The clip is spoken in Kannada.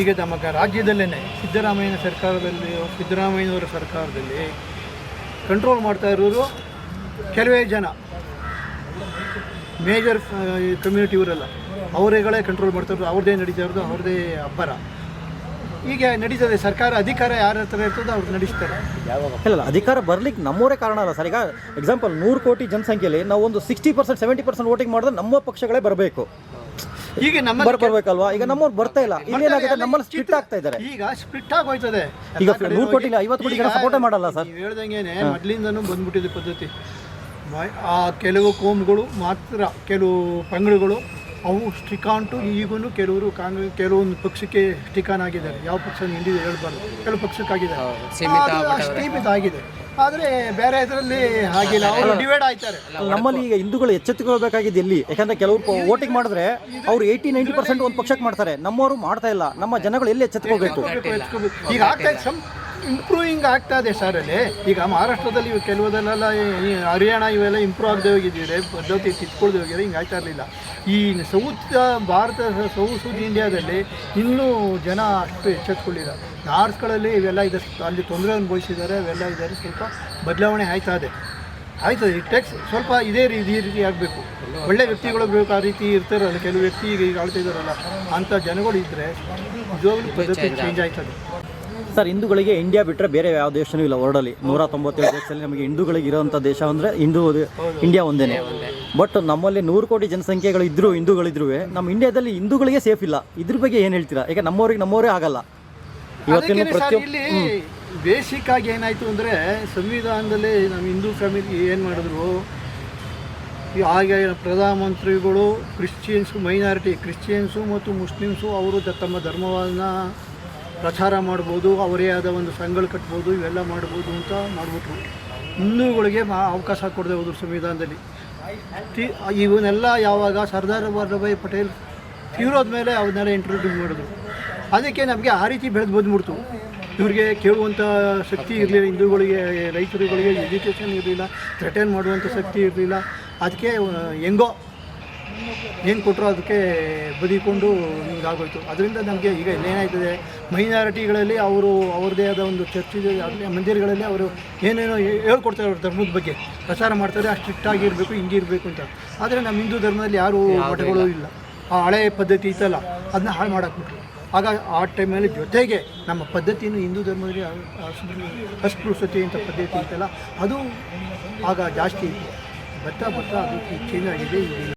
ಈಗ ನಮ್ಮ ರಾಜ್ಯದಲ್ಲೇ ಸಿದ್ದರಾಮಯ್ಯನ ಸರ್ಕಾರದಲ್ಲಿ ಸಿದ್ದರಾಮಯ್ಯನವರ ಸರ್ಕಾರದಲ್ಲಿ ಕಂಟ್ರೋಲ್ ಮಾಡ್ತಾ ಇರೋರು ಕೆಲವೇ ಜನ. ಮೇಜರ್ ಕಮ್ಯುನಿಟಿ ಇವರೆಲ್ಲ. ಅವರೇಗಳೇ ಕಂಟ್ರೋಲ್ ಮಾಡ್ತಾ ಇರೋದು. ಅವ್ರದ್ದೇ ನಡೀತಾ ಇರೋದು ಅವ್ರದ್ದೇ ಅಬ್ಬರ. ಈಗ ನಡೀತದೆ, ಸರ್ಕಾರ ಅಧಿಕಾರ ಯಾರ ಹತ್ರ ಇರ್ತದೋ ಅವ್ರು ನಡೆಸ್ತಾರೆ ಇಲ್ಲ, ಅಧಿಕಾರ ಬರ್ಲಿಕ್ಕೆ ನಮ್ಮವರೇ ಕಾರಣ ಅಲ್ಲ ಸರ್. ಈಗ ಎಕ್ಸಾಂಪಲ್ ನೂರು ಕೋಟಿ ಜನಸಂಖ್ಯೆಯಲ್ಲಿ ನಾವು ಒಂದು sixty percent seventy percent voting ಮಾಡಿದ್ರೆ ನಮ್ಮ ಪಕ್ಷಗಳೇ ಬರಬೇಕು. ಈಗ ನಮ್ಮ ಬರ್ ಬರ್ಬೇಕಲ್ವಾ? ಈಗ ನಮ್ಮವ್ರು ಬರ್ತಾ ಇಲ್ಲ. ಇಲ್ಲೇನಾಗುತ್ತೆ ನಮ್ಮಲ್ಲಿ ಸ್ಪ್ಲಿಟ್ ಆಗ್ತಾ ಇದ್ದಾರೆ. ಈಗ ಸ್ಪ್ಲಿಟ್ ಆಗೋಯ್ತದೆ. ಈಗ ನೂರು ಕೋಟಿ ಇಲ್ಲ, ಐವತ್ತು ಕೋಟಿ ಜನ support ಮಾಡಲ್ಲ ಸರ್. ನೀವು ಹೇಳ್ದಂಗೆನೆ ಮೊದಲಿಂದನೂ ಬಂದ್ಬಿಟ್ಟಿದೆ ಪದ್ಧತಿ. ಆ ಕೆಲವು ಕೋಮ್ಗಳು ಮಾತ್ರ ಕೆಲವು ಪಂಗಡಗಳು ಅವು ಸ್ಟಿಕಾಂಟು ಈಗೂ ಕೆಲವರು ಕಾಂಗ್ರೆಸ್ ಕೆಲವೊಂದು ಪಕ್ಷಕ್ಕೆ ಸ್ಟಿಕಾನ್ ಆಗಿದ್ದಾರೆ. ಯಾವ ಪಕ್ಷ ಹಿಂದಿದೆ ಹೇಳ್ಬಾರ್ದು. ಕೆಲವು ಪಕ್ಷಕ್ಕಾಗಿದೆ. ಸೀಮಿತ ಆಗಿದೆ. ಆದರೆ ಬೇರೆ ಇದರಲ್ಲಿ ಹಾಗಿಲ್ಲ. ಅವರು ಡಿವೈಡ್ ಆಯ್ತಾರೆ. ನಮ್ಮಲ್ಲಿ ಈಗ ಹಿಂದೂಗಳು ಎಚ್ಚೆತ್ತುಕೊಳ್ಬೇಕಾಗಿದೆ ಎಲ್ಲಿ? ಯಾಕಂದ್ರೆ ಕೆಲವರು ವೋಟಿಂಗ್ ಮಾಡಿದ್ರೆ ಅವ್ರು ಏಯ್ಟಿ ನೈಂಟಿ ಪರ್ಸೆಂಟ್ ಒಂದು ಪಕ್ಷಕ್ಕೆ ಮಾಡ್ತಾರೆ. ನಮ್ಮವರು ಮಾಡ್ತಾ ಇಲ್ಲ. ನಮ್ಮ ಜನಗಳು ಎಲ್ಲಿ ಎಚ್ಚೆತ್ಕೋಬೇಕು. ಈಗ ಆಗ್ತಾ ಇಂಪ್ರೂವಿಂಗ್ ಆಗ್ತಾ ಇದೆ ಸರ್ ಅಲ್ಲಿ. ಈಗ ಮಹಾರಾಷ್ಟ್ರದಲ್ಲಿ ಇವು ಕೆಲವುದಲ್ಲೆಲ್ಲ ಈ ಹರಿಯಾಣ ಇವೆಲ್ಲ ಇಂಪ್ರೂವ್ ಆಗದೆ ಹೋಗಿದ್ದೀರಿ ಪದ್ಧತಿ ಕಿತ್ಕೊಳ್ದೆ ಹೋಗಿದ್ರೆ ಹಿಂಗೆ ಆಗ್ತಾ ಇರಲಿಲ್ಲ. ಈ ಸೌತ್ ಭಾರತ ಸೌತ್ ಇಂಡಿಯಾದಲ್ಲಿ ಇನ್ನೂ ಜನ ಅಷ್ಟು ಎಚ್ಚೆತ್ಕೊಳ್ಳಿಲ್ಲ. ನಾರ್ತ್ಗಳಲ್ಲಿ ಇವೆಲ್ಲ ಇದೆ ಅಲ್ಲಿ ತೊಂದರೆ ಅನುಭವಿಸಿದ್ದಾರೆ ಅವೆಲ್ಲ ಇದ್ದಾರೆ ಸ್ವಲ್ಪ ಬದಲಾವಣೆ ಆಯ್ತಾ ಇದೆ. ಆಯ್ತದೆ ಈ ಟೆಕ್ಸ್ ಸ್ವಲ್ಪ ಇದೇ ರೀತಿ ಈ ರೀತಿ ಆಗಬೇಕು. ಒಳ್ಳೆ ವ್ಯಕ್ತಿಗಳು ಬೇಕು ಆ ರೀತಿ ಇರ್ತಾರಲ್ಲ ಕೆಲವು ವ್ಯಕ್ತಿ ಈಗ ಈಗ ಆಳ್ತಾ ಇದ್ದಾರಲ್ಲ ಅಂಥ ಜನಗಳು ಇದ್ದರೆ ನಿಜವಾಗ್ಲೂ ಪದ್ಧತಿ ಚೇಂಜ್ ಆಯ್ತದೆ. ಸರ್ ಹಿಂದೂಗಳಿಗೆ ಇಂಡಿಯಾ ಬಿಟ್ಟರೆ ಬೇರೆ ಯಾವ ದೇಶನೂ ಇಲ್ಲ ವರ್ಲ್ಡಲ್ಲಿ. ನೂರ ತೊಂಬತ್ತೇಳು ದೇಶದಲ್ಲಿ ನಮಗೆ ಹಿಂದೂಗಳಿಗೆ ಇರೋವಂಥ ದೇಶ ಅಂದರೆ ಹಿಂದೂ ಇಂಡಿಯಾ ಒಂದೇ ಬಟ್ ನಮ್ಮಲ್ಲಿ ನೂರು ಕೋಟಿ ಜನಸಂಖ್ಯೆಗಳು ಇದ್ದರೂ ಹಿಂದೂಗಳಿದ್ರು ನಮ್ಮ ಇಂಡಿಯಾದಲ್ಲಿ ಹಿಂದೂಗಳಿಗೆ ಸೇಫ್ ಇಲ್ಲ. ಇದ್ರ ಬಗ್ಗೆ ಏನು ಹೇಳ್ತೀರಾ? ಈಗ ನಮ್ಮವ್ರಿಗೆ ನಮ್ಮವರೇ ಆಗಲ್ಲ. ಇವತ್ತಿನ ಬೇಸಿಕ್ ಆಗಿ ಏನಾಯ್ತು ಅಂದರೆ ಸಂವಿಧಾನದಲ್ಲಿ ನಮ್ಮ ಹಿಂದೂ ಫ್ಯಾಮಿಲಿ ಏನು ಮಾಡಿದ್ರು? ಆಗ ಪ್ರಧಾನಮಂತ್ರಿಗಳು ಕ್ರಿಶ್ಚಿಯನ್ಸು ಮೈನಾರಿಟಿ ಕ್ರಿಶ್ಚಿಯನ್ಸು ಮತ್ತು ಮುಸ್ಲಿಮ್ಸು ಅವರು ತಮ್ಮ ಧರ್ಮವನ್ನು ಪ್ರಚಾರ ಮಾಡ್ಬೋದು, ಅವರೇ ಆದ ಒಂದು ಸಂಘಗಳು ಕಟ್ಬೋದು, ಇವೆಲ್ಲ ಮಾಡ್ಬೋದು ಅಂತ ಮಾಡಿಬಿಟ್ರು. ಹಿಂದೂಗಳಿಗೆ ಅವಕಾಶ ಕೊಡದೆ ಹೋದ್ರು ಸಂವಿಧಾನದಲ್ಲಿ. ಇವನ್ನೆಲ್ಲ ಯಾವಾಗ ಸರ್ದಾರ್ ವಲ್ಲಭಾಯ್ ಪಟೇಲ್ ತೀರೋದ ಮೇಲೆ ಅವನ್ನೆಲ್ಲ ಇಂಟ್ರೊಡ್ಯೂಸ್ ಮಾಡಿದ್ರು. ಅದಕ್ಕೆ ನಮಗೆ ಆ ರೀತಿ ಬೆಳೆದು ಬಂದ್ಬಿಡ್ತು. ಇವ್ರಿಗೆ ಕೇಳುವಂಥ ಶಕ್ತಿ ಇರಲಿಲ್ಲ, ಹಿಂದೂಗಳಿಗೆ, ರೈತರುಗಳಿಗೆ ಎಜುಕೇಷನ್ ಇರಲಿಲ್ಲ ಥ್ರೆಟನ್ ಮಾಡುವಂಥ ಶಕ್ತಿ ಇರಲಿಲ್ಲ. ಅದಕ್ಕೆ ಹೆಂಗೋ ಏನು ಕೊಟ್ಟರು ಅದಕ್ಕೆ ಬದಿಕೊಂಡು ಹಿಂಗಾಗೋಯ್ತು ಅದರಿಂದ ನಮಗೆ ಈಗ ಏನಾಯ್ತದೆ ಮೈನಾರಿಟಿಗಳಲ್ಲಿ ಅವರು ಅವ್ರದ್ದೇ ಆದ ಒಂದು ಚರ್ಚೆ ಆಗಲಿ ಮಂದಿರಗಳಲ್ಲಿ ಅವರು ಏನೇನೋ ಹೇಳ್ಕೊಡ್ತಾರೆ ಅವ್ರ ಧರ್ಮದ ಬಗ್ಗೆ. ಪ್ರಚಾರ ಮಾಡ್ತಾರೆ ಅಷ್ಟು ಇರಬೇಕು ಹಿಂಗೆ ಹಿಂಗಿರಬೇಕು ಅಂತ. ಆದರೆ ನಮ್ಮ ಹಿಂದೂ ಧರ್ಮದಲ್ಲಿ ಯಾರೂ ಮಠಗಳು ಇಲ್ಲ. ಆ ಹಳೆ ಪದ್ಧತಿ ಇತ್ತಲ್ಲ ಅದನ್ನ ಹಾಳು ಮಾಡಾಕ್ಬಿಟ್ರು. ಆಗ ಆ ಟೈಮಲ್ಲಿ ಜೊತೆಗೆ ನಮ್ಮ ಪದ್ಧತಿಯನ್ನು ಹಿಂದೂ ಧರ್ಮದಲ್ಲಿ ಅಸ್ಪೃ- ಅಸ್ಪೃಶ್ಯತೆ ಅಂತ ಪದ್ಧತಿ ಇತ್ತಲ್ಲ ಅದು ಆಗ ಜಾಸ್ತಿ ಇತ್ತು. ಬರ್ತಾ ಬರ್ತಾ ಅದು ಚೇಂಜ್ ಆಗಿದೆ